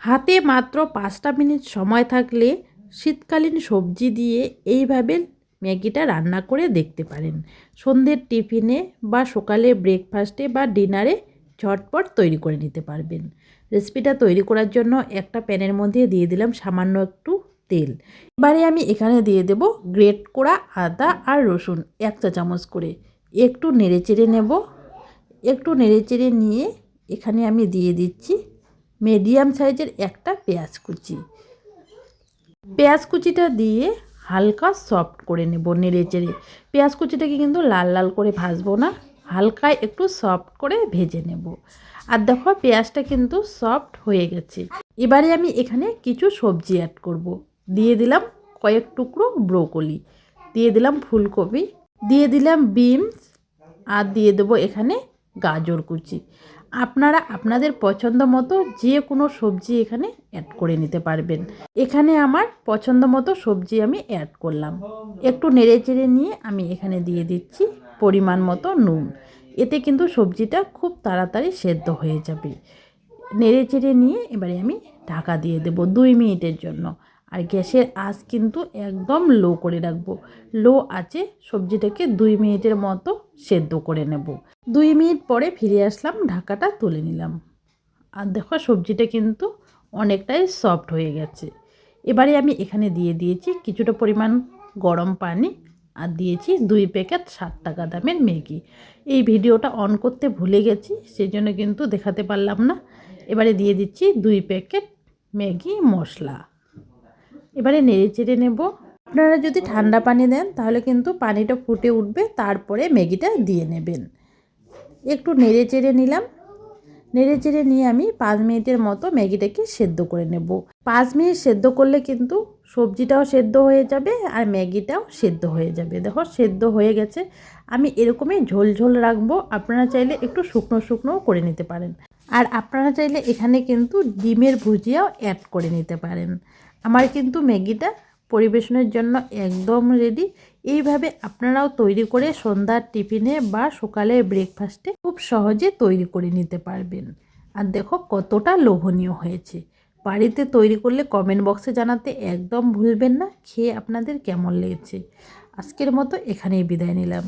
হাতে মাত্র পাঁচটা মিনিট সময় থাকলে শীতকালীন সবজি দিয়ে এইভাবে ম্যাগিটা রান্না করে দেখতে পারেন। সন্ধ্যের টিফিনে বা সকালে ব্রেকফাস্টে বা ডিনারে ঝটপট তৈরি করে নিতে পারবেন। রেসিপিটা তৈরি করার জন্য একটা প্যানের মধ্যে দিয়ে দিলাম সামান্য একটু তেল। এবারে আমি এখানে দিয়ে দেব গ্রেট করা আদা আর রসুন এক চা চামচ করে। একটু নেড়ে চেড়ে নেব। একটু নেড়ে চেড়ে নিয়ে এখানে আমি দিয়ে দিচ্ছি মিডিয়াম সাইজের একটা পেঁয়াজ কুচি। পেঁয়াজ কুচিটা দিয়ে হালকা সফট করে নেব নেড়ে চেড়ে। পেঁয়াজ কুচিটাকে কিন্তু লাল লাল করে ভাজবো না, হালকা একটু সফট করে ভেজে নেব। আর দেখো, পেঁয়াজটা কিন্তু সফট হয়ে গেছে। এবারে আমি এখানে কিছু সবজি অ্যাড করব। দিয়ে দিলাম কয়েক টুকরো ব্রোকলি, দিয়ে দিলাম ফুলকপি, দিয়ে দিলাম বিনস, আর দিয়ে দেবো এখানে গাজর কুচি। আপনারা আপনাদের পছন্দ মতো যে কোনো সবজি এখানে অ্যাড করে নিতে পারবেন। এখানে আমার পছন্দ মতো সবজি আমি অ্যাড করলাম। একটু নেড়ে চেড়ে নিয়ে আমি এখানে দিয়ে দিচ্ছি পরিমাণ মতো নুন। এতে কিন্তু সবজিটা খুব তাড়াতাড়ি সেদ্ধ হয়ে যাবে। নেড়ে চেড়ে নিয়ে এবারে আমি ঢাকা দিয়ে দেব দুই মিনিটের জন্য। আর গ্যাসের আঁচ কিন্তু একদম লো করে রাখব। লো আছে সবজিটাকে দুই মিনিটের মতো সেদ্ধ করে নেব। দুই মিনিট পরে ফিরে আসলাম, ঢাকাটা তুলে নিলাম। আর দেখো, সবজিটা কিন্তু অনেকটাই সফট হয়ে গেছে। এবারে আমি এখানে দিয়ে দিয়েছি কিছুটা পরিমাণ গরম পানি আর দিয়েছি দুই প্যাকেট ষাট টাকা দামের ম্যাগি। এই ভিডিওটা অন করতে ভুলে গেছি সেই জন্য কিন্তু দেখাতে পারলাম না। এবারে দিয়ে দিচ্ছি দুই প্যাকেট ম্যাগি মশলা। এবারে নেড়ে চেড়ে নেব। আপনারা যদি ঠান্ডা পানি দেন, তাহলে কিন্তু পানিটা ফুটে উঠবে, তারপরে ম্যাগিটা দিয়ে নেবেন। একটু নেড়ে চেড়ে নিলাম। নেড়ে চেড়ে নিয়ে আমি পাঁচ মিনিটের মতো ম্যাগিটাকে সেদ্ধ করে নেব। পাঁচ মিনিট সেদ্ধ করলে কিন্তু সবজিটাও সেদ্ধ হয়ে যাবে আর ম্যাগিটাও সেদ্ধ হয়ে যাবে। দেখো, সেদ্ধ হয়ে গেছে। আমি এরকমই ঝোল ঝোল রাখব। আপনারা চাইলে একটু শুকনো শুকনোও করে নিতে পারেন। আর আপনারা চাইলে এখানে কিন্তু ডিমের ভুজিয়াও অ্যাড করে নিতে পারেন। আমার কিন্তু ম্যাগিটা পরিবেশনের জন্য একদম রেডি এইভাবে আপনারাও তৈরি করে সন্ধ্যার টিফিনে বা সকালের ব্রেকফাস্টে খুব সহজে তৈরি করে নিতে পারবেন। আর দেখো কতটা লোভনীয় হয়েছে। বাড়িতে তৈরি করলে কমেন্ট বক্সে জানাতে একদম ভুলবেন না। খেয়ে আপনাদের কেমন লেগেছে? আজকের মতো এখানেই বিদায় নিলাম।